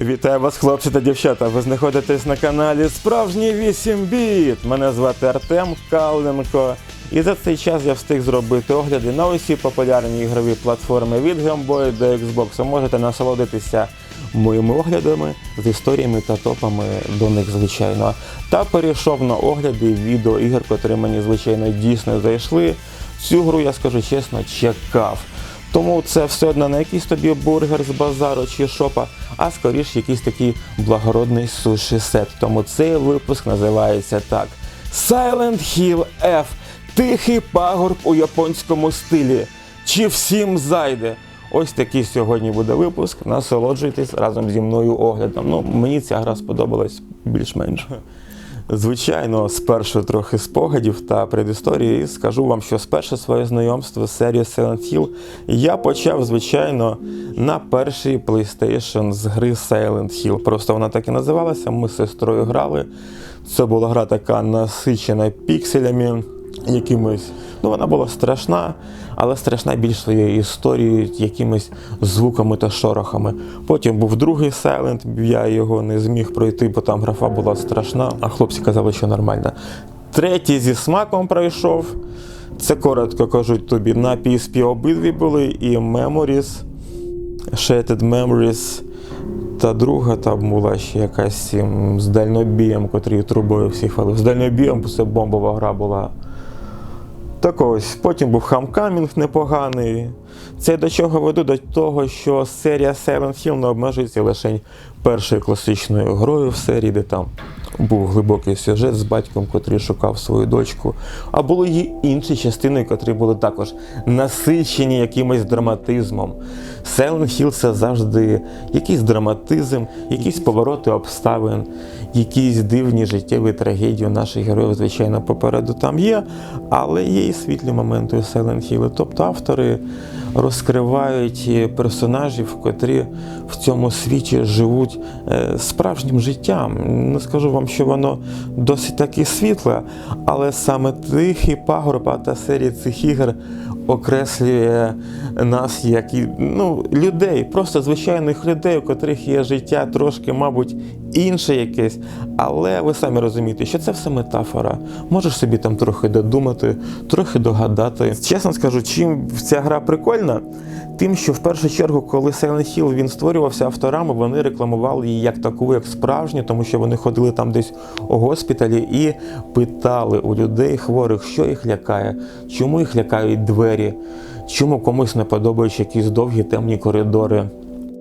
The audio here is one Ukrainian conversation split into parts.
Вітаю вас, хлопці та дівчата. Ви знаходитесь на каналі Справжній 8 біт. Мене звати Артем Кауленко. І за цей час я встиг зробити огляди на усі популярні ігрові платформи від Game Boy до Xbox. Можете насолодитися моїми оглядами з історіями та топами до них, звичайно. Та перейшов на огляди відеоігр, котрі мені, звичайно, дійсно зайшли. Цю гру, я скажу чесно, чекав. Тому це все одно не якийсь тобі бургер з базару чи шопа, а скоріш якийсь такий благородний суші сет. Тому цей випуск називається так: Silent Hill F. Тихий пагорб у японському стилі. Чи всім зайде? Ось такий сьогодні буде випуск. Насолоджуйтесь разом зі мною оглядом. Ну, мені ця гра сподобалась більш-менш. Звичайно, спершу трохи спогадів та предісторії. Скажу вам, що спершу своє знайомство з серією Silent Hill я почав, звичайно, на першій PlayStation з гри Silent Hill. Просто вона так і називалася. Ми з сестрою грали. Це була гра така насичена пікселями якимись. Ну, вона була страшна, але страшна більш своєю історією, якимись звуками та шорохами. Потім був другий Silent, я його не зміг пройти, бо там графа була страшна, а хлопці казали, що нормальна. Третій зі смаком пройшов. Це коротко кажуть тобі, на PSP обидві були, і Memories, Shattered Memories. Та друга там була ще якась з дальнобієм, котрий трубою всіх хвалив. З дальнобієм це бомбова гра була. Так ось, потім був Хамкамінг непоганий. Це до чого веду до того, що серія Silent Hill не обмежується лише першою класичною грою в серії, де там був глибокий сюжет з батьком, котрий шукав свою дочку. А були й інші частини, котрі були також насичені якимось драматизмом. Silent Hill це завжди якийсь драматизм, якісь повороти обставин, якісь дивні життєві трагедії наших героїв, звичайно, попереду там є, але є і світлі моменти у Silent Hill. Тобто автори розкривають персонажів, котрі в цьому світі живуть е, справжнім життям. Не скажу вам, що воно досить таки світле, але саме тихий пагорба та серія цих ігор окреслює нас як і, ну, людей, просто звичайних людей, у котрих є життя трошки, мабуть, інше якесь. Але ви самі розумієте, що це все метафора. Можеш собі там трохи додумати, трохи догадати. Чесно скажу, чим ця гра прикольна, тим, що в першу чергу, коли Silent Hill він створювався авторами, вони рекламували її як таку, як справжню, тому що вони ходили там десь у госпіталі і питали у людей хворих, що їх лякає, чому їх лякають двері, чому комусь не подобаються якісь довгі темні коридори.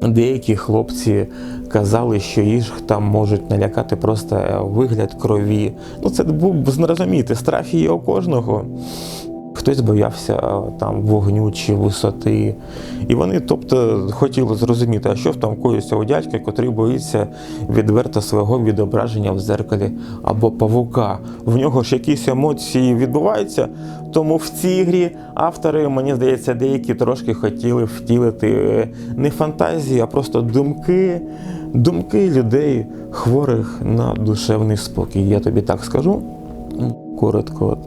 Деякі хлопці казали, що їх там можуть налякати просто вигляд крові. Ну це був зрозуміти, страх є у кожного. Хтось боявся там вогню чи висоти. І вони, тобто, хотіли зрозуміти, а що там коїться у дядька, котрий боїться відверто свого відображення в зеркалі або павука. В нього ж якісь емоції відбуваються. Тому в цій грі автори, мені здається, деякі трошки хотіли втілити е, не фантазії, а просто думки, думки людей, хворих на душевний спокій. Я тобі так скажу. Коротко.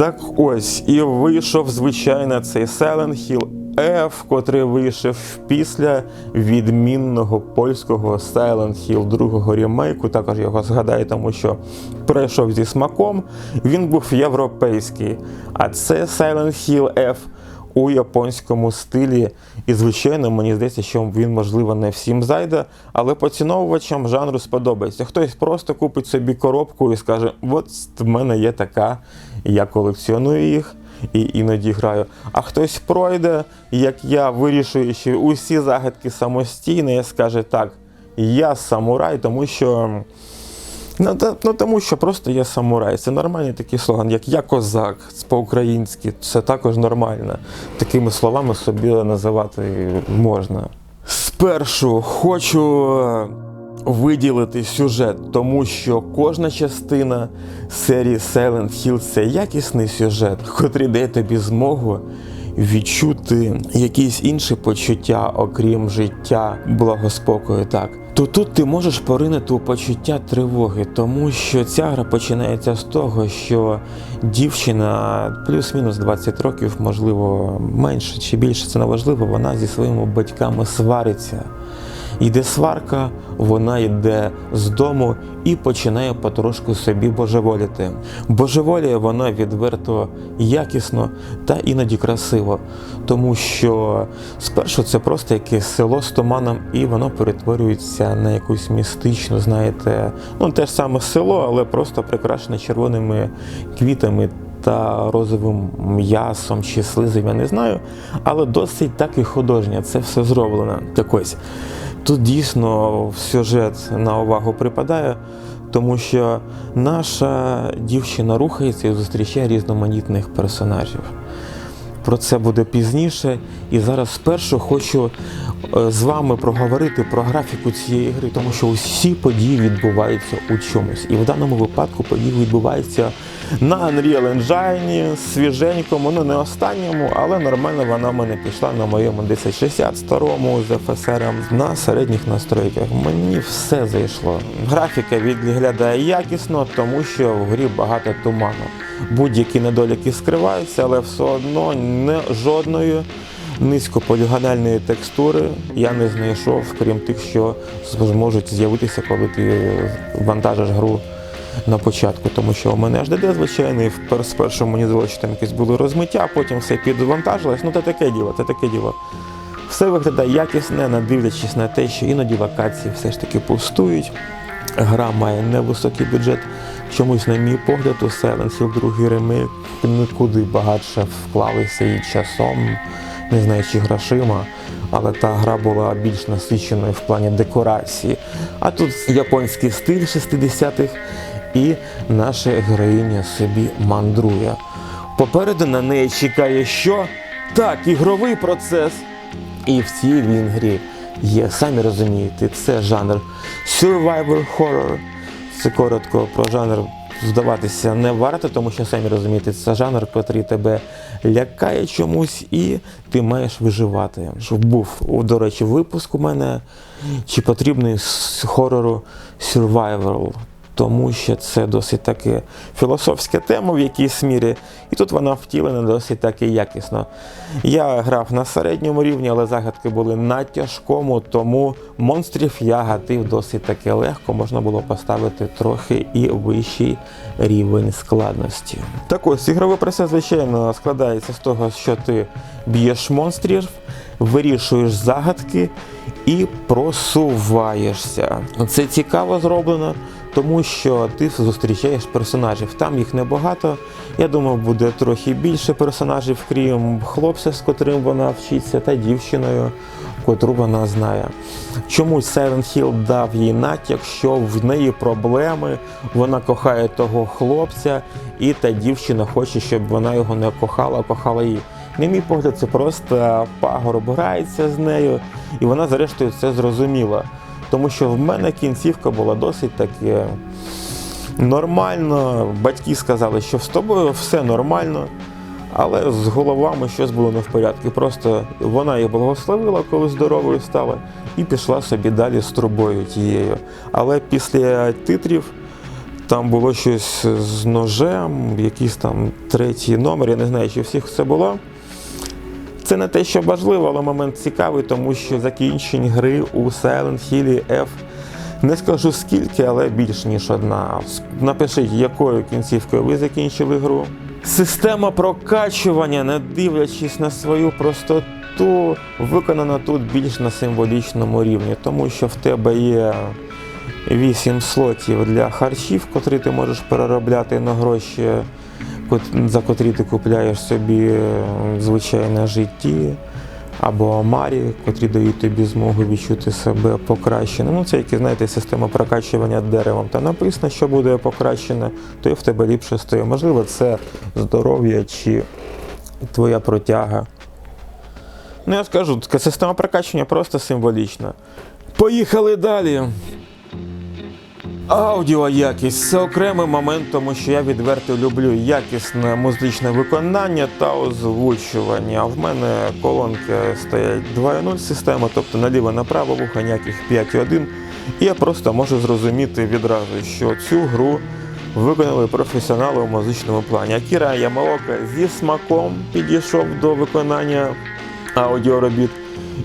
Так ось, і вийшов, звичайно, цей Silent Hill F, котрий вийшов після відмінного польського Silent Hill другого ремейку. Також його згадаю, тому що пройшов зі смаком. Він був європейський. А це Silent Hill F у японському стилі. І, звичайно, мені здається, що він, можливо, не всім зайде, але поціновувачам жанру сподобається. Хтось просто купить собі коробку і скаже: от в мене є така, я колекціоную їх. І іноді граю. А хтось пройде, як я, вирішуючи усі загадки самостійно, і скаже так, я самурай, тому що. Ну, ну тому що просто я самурай. Це нормальний такий слоган, як я козак, по-українськи, це також нормально. Такими словами собі називати можна. Спершу хочу виділити сюжет, тому що кожна частина серії Silent Hill це якісний сюжет, котрий дає тобі змогу відчути якісь інші почуття, окрім життя, благоспокою. Так. То тут ти можеш поринути у почуття тривоги, тому що ця гра починається з того, що дівчина плюс-мінус 20 років, можливо, менше чи більше, це не важливо, вона зі своїми батьками свариться. Йде сварка, вона йде з дому і починає потрошку собі божеволіти. Божеволіє вона відверто якісно та іноді красиво, тому що спершу це просто якесь село з туманом, і воно перетворюється на якусь містичну, знаєте, ну те ж саме село, але просто прикрашене червоними квітами та розовим м'ясом чи слизом, я не знаю. Але досить так і художньо, це все зроблено. Так ось, тут дійсно сюжет на увагу припадає, тому що наша дівчина рухається і зустрічає різноманітних персонажів. Про це буде пізніше. І зараз спершу хочу е, з вами проговорити про графіку цієї гри, тому що усі події відбуваються у чомусь. І в даному випадку події відбуваються на Unreal Engine, свіженькому, ну не останньому, але нормально вона в мене пішла на моєму 1060 старому з FSR на середніх настройках. Мені все зайшло. Графіка відглядає якісно, тому що в грі багато туману. Будь-які недоліки скриваються, але все одно не жодної низькополігональної текстури я не знайшов, крім тих, що зможуть з'явитися, коли ти вантажиш гру на початку, тому що у мене HDD звичайний, спершу мені здалося, що там якісь були розмиття, потім все підвантажилось. Ну, це таке діло, це таке діло. Все виглядає якісне, не дивлячись на те, що іноді локації все ж таки пустують. Гра має невисокий бюджет. Чомусь, на мій погляд, у Silent Hill 2 ремейк нікуди багатше вклалися і часом, не знаю, чи грошима, але та гра була більш насиченою в плані декорації. А тут японський стиль 60-х, і наша героїня собі мандрує. Попереду на неї чекає що? Так, ігровий процес. І в цій він грі є, самі розумієте, це жанр Survivor Horror. Це коротко про жанр здаватися не варто, тому що самі розумієте, це жанр, який тебе лякає чомусь, і ти маєш виживати. Щоб був, до речі, випуск у мене, чи потрібний з хорору Survival. Тому що це досить таки філософська тема в якійсь мірі, і тут вона втілена досить таки якісно. Я грав на середньому рівні, але загадки були на тяжкому, тому монстрів я гатив досить таки легко. Можна було поставити трохи і вищий рівень складності. Так ось ігровий процес, звичайно, складається з того, що ти б'єш монстрів, вирішуєш загадки і просуваєшся. Це цікаво зроблено тому що ти зустрічаєш персонажів. Там їх небагато. Я думав, буде трохи більше персонажів, крім хлопця, з котрим вона вчиться, та дівчиною, котру вона знає. Чомусь Silent Hill дав їй натяк, що в неї проблеми, вона кохає того хлопця, і та дівчина хоче, щоб вона його не кохала, а кохала її. На мій погляд, це просто пагорб грається з нею, і вона зрештою це зрозуміла. Тому що в мене кінцівка була досить таки нормально. Батьки сказали, що з тобою все нормально, але з головами щось було не в порядку. Просто вона їх благословила, коли здоровою стала, і пішла собі далі з трубою тією. Але після титрів там було щось з ножем, якийсь там третій номер, я не знаю, чи всіх це було. Це не те, що важливо, але момент цікавий, тому що закінчень гри у Silent Hill F не скажу скільки, але більш ніж одна. Напишіть, якою кінцівкою ви закінчили гру. Система прокачування, не дивлячись на свою простоту, виконана тут більш на символічному рівні, тому що в тебе є 8 слотів для харчів, котрі ти можеш переробляти на гроші за котрі ти купляєш собі е, звичайне житті, або омарі, котрі дають тобі змогу відчути себе покращеним. Ну, це як, знаєте, система прокачування деревом. Та написано, що буде покращене, то і в тебе ліпше стоїть. Можливо, це здоров'я чи твоя протяга. Ну, я скажу, така система прокачування просто символічна. Поїхали далі. Аудіо якість це окремий момент, тому що я відверто люблю якісне музичне виконання та озвучування. В мене колонки стоять 2.0 система, тобто наліво направо вуха ніяких 5.1. І я просто можу зрозуміти відразу, що цю гру виконали професіонали у музичному плані. Акіра Ямаока зі смаком підійшов до виконання аудіоробіт.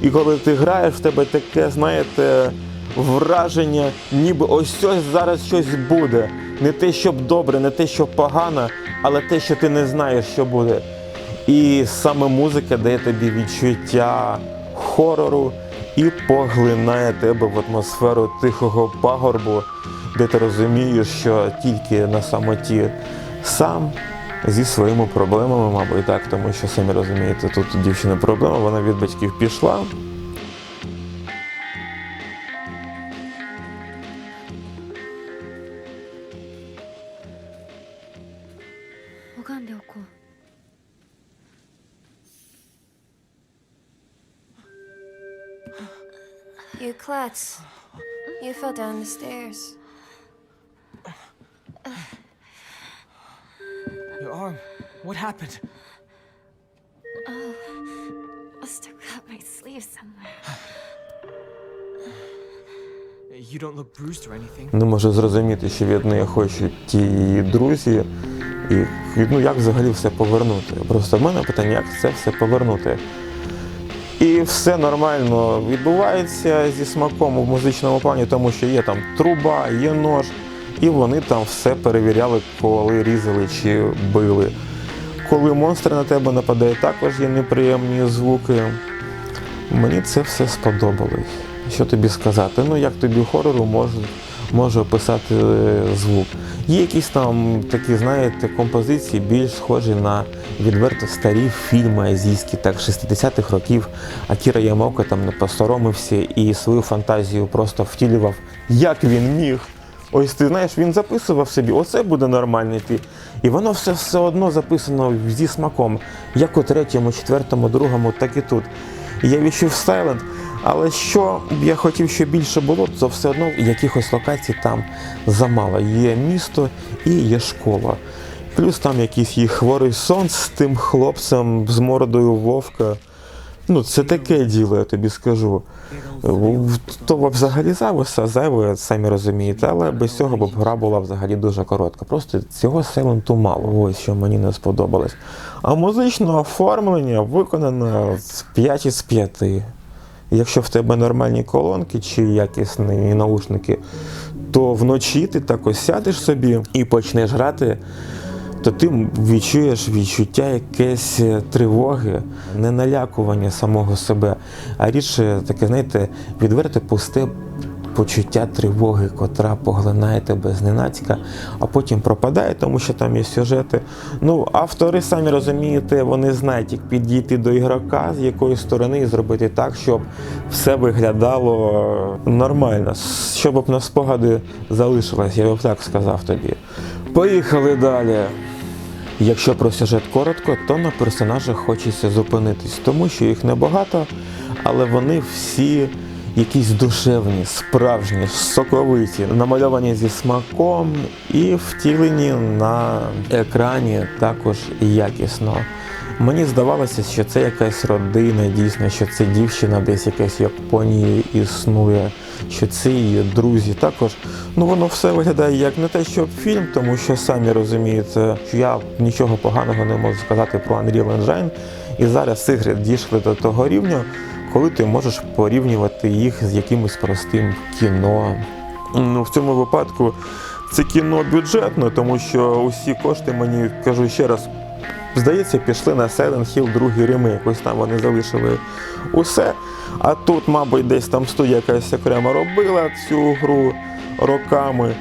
І коли ти граєш, в тебе таке, знаєте, враження, ніби ось ось зараз щось буде. Не те, щоб добре, не те, щоб погано, але те, що ти не знаєш, що буде. І саме музика дає тобі відчуття хорору і поглинає тебе в атмосферу тихого пагорбу, де ти розумієш, що тільки на самоті сам зі своїми проблемами, мабуть, так, тому що самі розумієте, тут у дівчини проблема, вона від батьків пішла. Klutz. You fell down the stairs. Your arm. What happened? Oh, Must have cut my sleeve somewhere. You don't look bruised or anything. Не може зрозуміти, що від неї хочуть ті її друзі. І ну, як взагалі все повернути? Просто в мене питання, як це все повернути. І все нормально відбувається зі смаком у музичному плані, тому що є там труба, є нож, і вони там все перевіряли, коли різали чи били. Коли монстр на тебе нападає, також є неприємні звуки. Мені це все сподобалось. Що тобі сказати? Ну як тобі хорору може, може описати е, звук. Є якісь там такі, знаєте, композиції більш схожі на відверто старі фільми азійські, так 60-х років. Акіра Ямоко там не посоромився і свою фантазію просто втілював, як він міг. Ось ти знаєш, він записував собі, оце буде нормальний ти. І воно все все одно записано зі смаком, як у третьому, четвертому, другому, так і тут. І я відчув Silent, але що б я хотів, щоб більше було, то все одно якихось локацій там замало. Є місто і є школа. Плюс там якийсь є хворий сон з тим хлопцем з мордою вовка. Ну, це таке діло, я тобі скажу. То взагалі зависа, зайве, самі розумієте, але без цього б гра була взагалі дуже коротка. Просто цього селенту мало, ось що мені не сподобалось. А музичне оформлення виконано з 5 із 5. Якщо в тебе нормальні колонки чи якісні наушники, то вночі ти так ось сядеш собі і почнеш грати то ти відчуєш відчуття якесь е, тривоги, не налякування самого себе, а рідше таке, знаєте, відверте пусте почуття тривоги, котра поглинає тебе зненацька, а потім пропадає, тому що там є сюжети. Ну, автори самі розумієте, вони знають, як підійти до ігрока, з якої сторони і зробити так, щоб все виглядало нормально, щоб на спогади залишилось, я б так сказав тобі. Поїхали далі. Якщо про сюжет коротко, то на персонажах хочеться зупинитись, тому що їх небагато, але вони всі якісь душевні, справжні, соковиті, намальовані зі смаком і втілені на екрані також якісно. Мені здавалося, що це якась родина, дійсно, що це дівчина десь якась Японії існує, що це її друзі. Також ну воно все виглядає як не те, що фільм, тому що самі розумієте, що я нічого поганого не можу сказати про Unreal Engine. І зараз ігри дійшли до того рівня, коли ти можеш порівнювати їх з якимось простим кіно. Ну, в цьому випадку це кіно бюджетне, тому що усі кошти мені кажу ще раз. Здається, пішли на Silent Hill другий ремейк. Ось там вони залишили усе. А тут, мабуть, десь там студія якась окремо робила цю гру роками.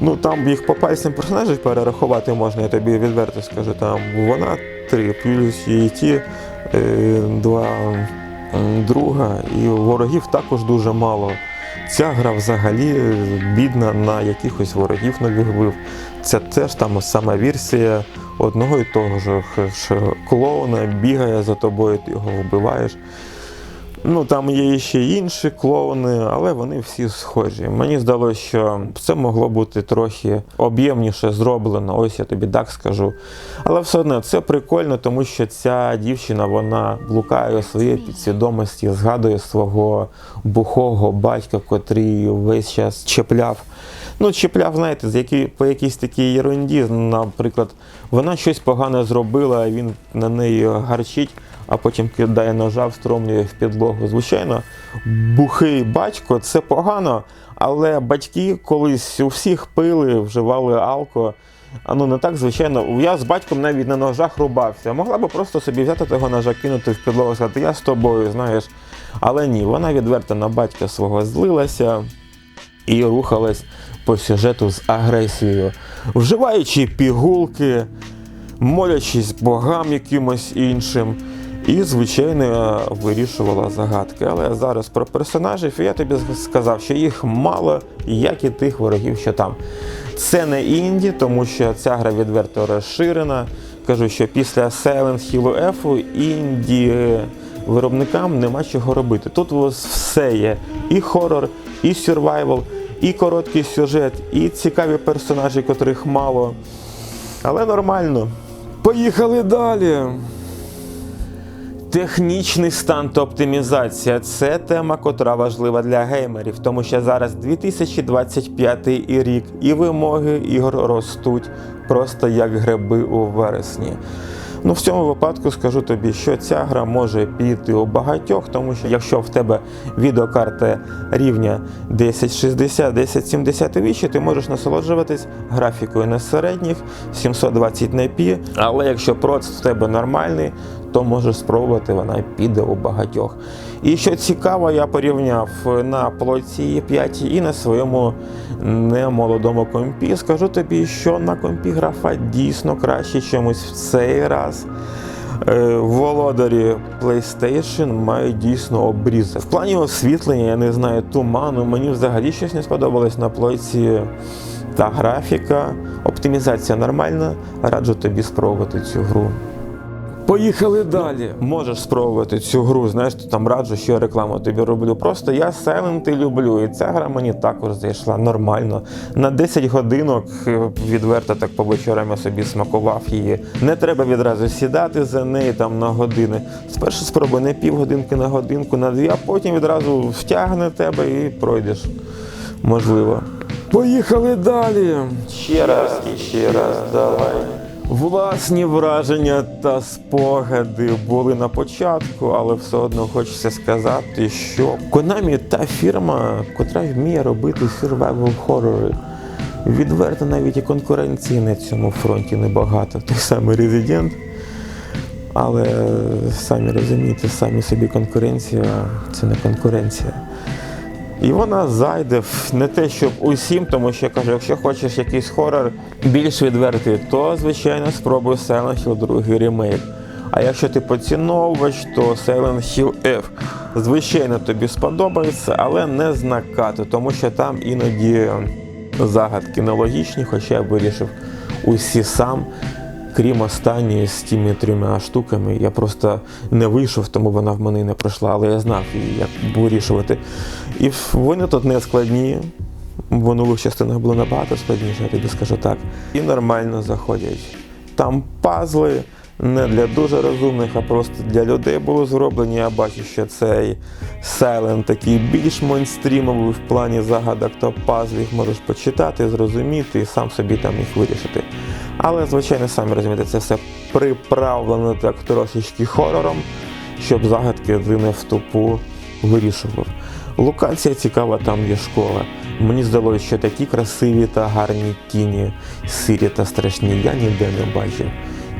Ну там їх по пальцям персонажів перерахувати можна, я тобі відверто скажу. Там вона три, плюс її ті е, два друга, і ворогів також дуже мало. Ця гра взагалі бідна на якихось ворогів нових вбив. Це теж там сама версія одного і того ж клоуна бігає за тобою, ти його вбиваєш. Ну там є ще інші клоуни, але вони всі схожі. Мені здалося, що це могло бути трохи об'ємніше зроблено, ось я тобі так скажу. Але все одно це прикольно, тому що ця дівчина вона блукає у своїй підсвідомості, згадує свого бухого батька, котрий весь час чіпляв. Ну, чіпляв, знаєте, з які, по якійсь такій ерунді, наприклад, вона щось погане зробила, а він на неї гарчить. А потім кидає ножа, встромлює в підлогу. Звичайно, бухий батько це погано, але батьки колись у всіх пили, вживали алко. А ну не так, звичайно. Я з батьком навіть на ножах рубався. Могла би просто собі взяти того ножа, кинути в підлогу сказати, я з тобою, знаєш. Але ні, вона відверто на батька свого злилася і рухалась по сюжету з агресією, вживаючи пігулки, молячись богам якимось іншим. І, звичайно, вирішувала загадки. Але зараз про персонажів я тобі сказав, що їх мало, як і тих ворогів, що там. Це не інді, тому що ця гра відверто розширена. Кажу, що після Silent Hill F інді виробникам нема чого робити. Тут у вас все є: і хорор, і сюрвайвал, і короткий сюжет, і цікаві персонажі, котрих мало. Але нормально. Поїхали далі. Технічний стан та оптимізація це тема, котра важлива для геймерів, тому що зараз 2025 рік і вимоги ігор ростуть просто як гриби у вересні. Ну, в цьому випадку скажу тобі, що ця гра може піти у багатьох, тому що якщо в тебе відеокарта рівня 1060, 1070 і вище, ти можеш насолоджуватись графікою на середніх 720 на пі, але якщо проц в тебе нормальний, то можеш спробувати, вона піде у багатьох. І що цікаво, я порівняв на плоті 5 і на своєму немолодому компі. Скажу тобі, що на компі графа дійсно краще чомусь в цей раз. Е, Володарі PlayStation мають дійсно обрізи. В плані освітлення, я не знаю, туману, мені взагалі щось не сподобалось на плойці. Та графіка, оптимізація нормальна. Раджу тобі спробувати цю гру. Поїхали далі. Можеш спробувати цю гру, знаєш, там раджу, що я рекламу тобі роблю. Просто я Silent люблю, і ця гра мені також зайшла нормально. На 10 годинок е, відверто так по вечорам я собі смакував її. Не треба відразу сідати за неї там на години. Спершу спробуй не півгодинки на годинку, на дві, а потім відразу втягне тебе і пройдеш. Можливо. Поїхали далі. Ще раз і ще раз, давай. Власні враження та спогади були на початку, але все одно хочеться сказати, що Konami та фірма, котра вміє робити survival хорори. Відверто навіть і конкуренції на цьому фронті небагато. Той самий Resident. Але самі розумієте, самі собі конкуренція це не конкуренція. І вона зайде не те, щоб усім, тому що я кажу, якщо хочеш якийсь хорор більш відвертий, то звичайно спробуй Silent Hill 2 ремейк. А якщо ти поціновувач, то Silent Hill F. Звичайно, тобі сподобається, але не з накату, тому що там іноді загадки нелогічні, хоча я вирішив усі сам. Крім останньої з тими трьома штуками, я просто не вийшов, тому вона в мене не пройшла, але я знав, як вирішувати. І вони тут не складні. В минулих частинах було набагато складніше, я тобі скажу так. І нормально заходять. Там пазли не для дуже розумних, а просто для людей були зроблені. Я бачу, що цей Silent такий більш монстрімовий в плані загадок та пазлів можеш почитати, зрозуміти і сам собі там їх вирішити. Але, звичайно, самі розумієте, це все приправлено так трошечки хорором, щоб загадки ти не в тупу вирішував. Локація цікава, там є школа. Мені здалося, що такі красиві та гарні тіні, сирі та страшні я ніде не бачив.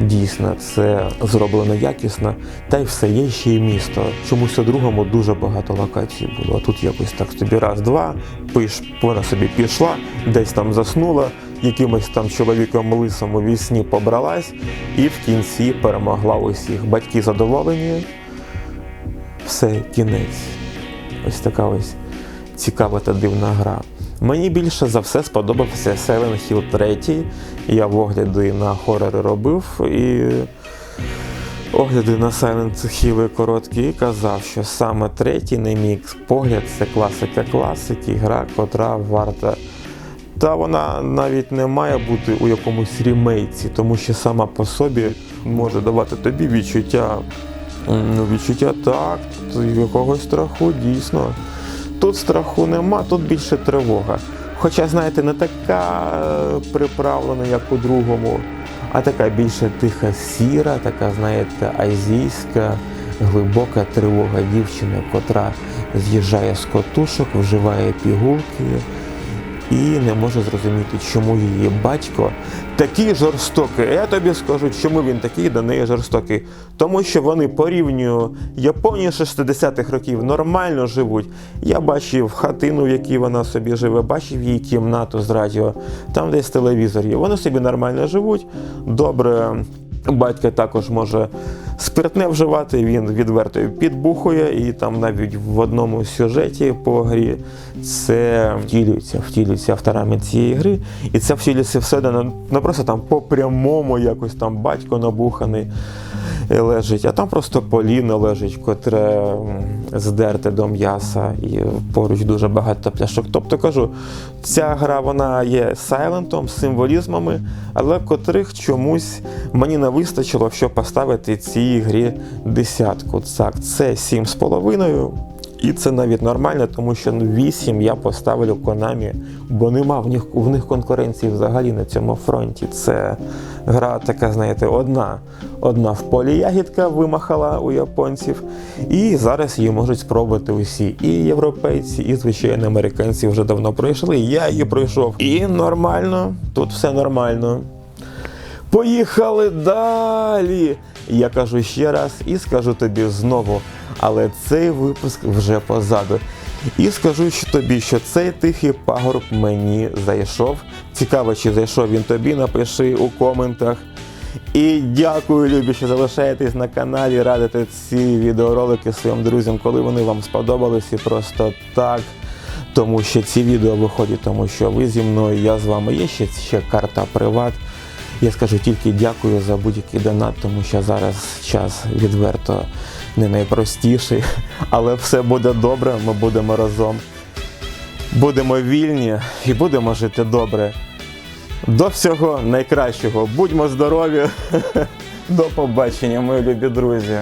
Дійсно, це зроблено якісно, та й все є ще й місто. Чомусь у другому дуже багато локацій було. А тут якось так тобі раз-два, пиш, вона собі пішла, десь там заснула, якимось там чоловіком лисом у вісні побралась, і в кінці перемогла усіх. Батьки задоволені, все, кінець. Ось така ось цікава та дивна гра. Мені більше за все сподобався Silent Hill 3. Я огляди на хорори робив і огляди на Silent Hill короткі і казав, що саме третій, на мій погляд, це класика класики, гра, котра варта. Та вона навіть не має бути у якомусь ремейці, тому що сама по собі може давати тобі відчуття. Ну, відчуття так, якогось страху дійсно. Тут страху нема, тут більше тривога. Хоча, знаєте, не така е, приправлена, як у другому, а така більше тиха сіра, така, знаєте, азійська, глибока тривога дівчини, котра з'їжджає з котушок, вживає пігулки і не може зрозуміти, чому її батько такий жорстокий. Я тобі скажу, чому він такий до неї жорстокий. Тому що вони по рівню Японії 60-х років нормально живуть. Я бачив хатину, в якій вона собі живе, бачив її кімнату з радіо, там десь телевізор є. Вони собі нормально живуть, добре. Батько також може спиртне вживати, він відверто підбухує, і там навіть в одному сюжеті по грі це втілюється, втілюється авторами цієї гри, і це втілюється все не, не просто там по прямому якось там батько набуханий лежить, а там просто поліно лежить, котре здерте до м'яса, і поруч дуже багато пляшок. Тобто кажу, ця гра вона є сайлентом, символізмами, але котрих чомусь мені не вистачило, щоб поставити цій грі десятку. Так, це сім з половиною. І це навіть нормально, тому що ну, 8 я поставлю Konami, бо нема в них, в них конкуренції взагалі на цьому фронті. Це гра така, знаєте, одна. Одна в полі ягідка вимахала у японців, і зараз її можуть спробувати усі. І європейці, і звичайно американці вже давно пройшли. Я її пройшов. І нормально, тут все нормально. Поїхали далі. Я кажу ще раз і скажу тобі знову, але цей випуск вже позаду. І скажу що тобі, що цей тихий пагорб мені зайшов. Цікаво, чи зайшов він тобі, напиши у коментах. І дякую, любі, що залишаєтесь на каналі, радите ці відеоролики своїм друзям, коли вони вам сподобались і просто так. Тому що ці відео виходять, тому що ви зі мною, я з вами. Є ще, ще карта приват. Я скажу тільки дякую за будь-який донат, тому що зараз час відверто не найпростіший, але все буде добре, ми будемо разом. Будемо вільні і будемо жити добре. До всього найкращого. Будьмо здорові. До побачення, мої любі друзі.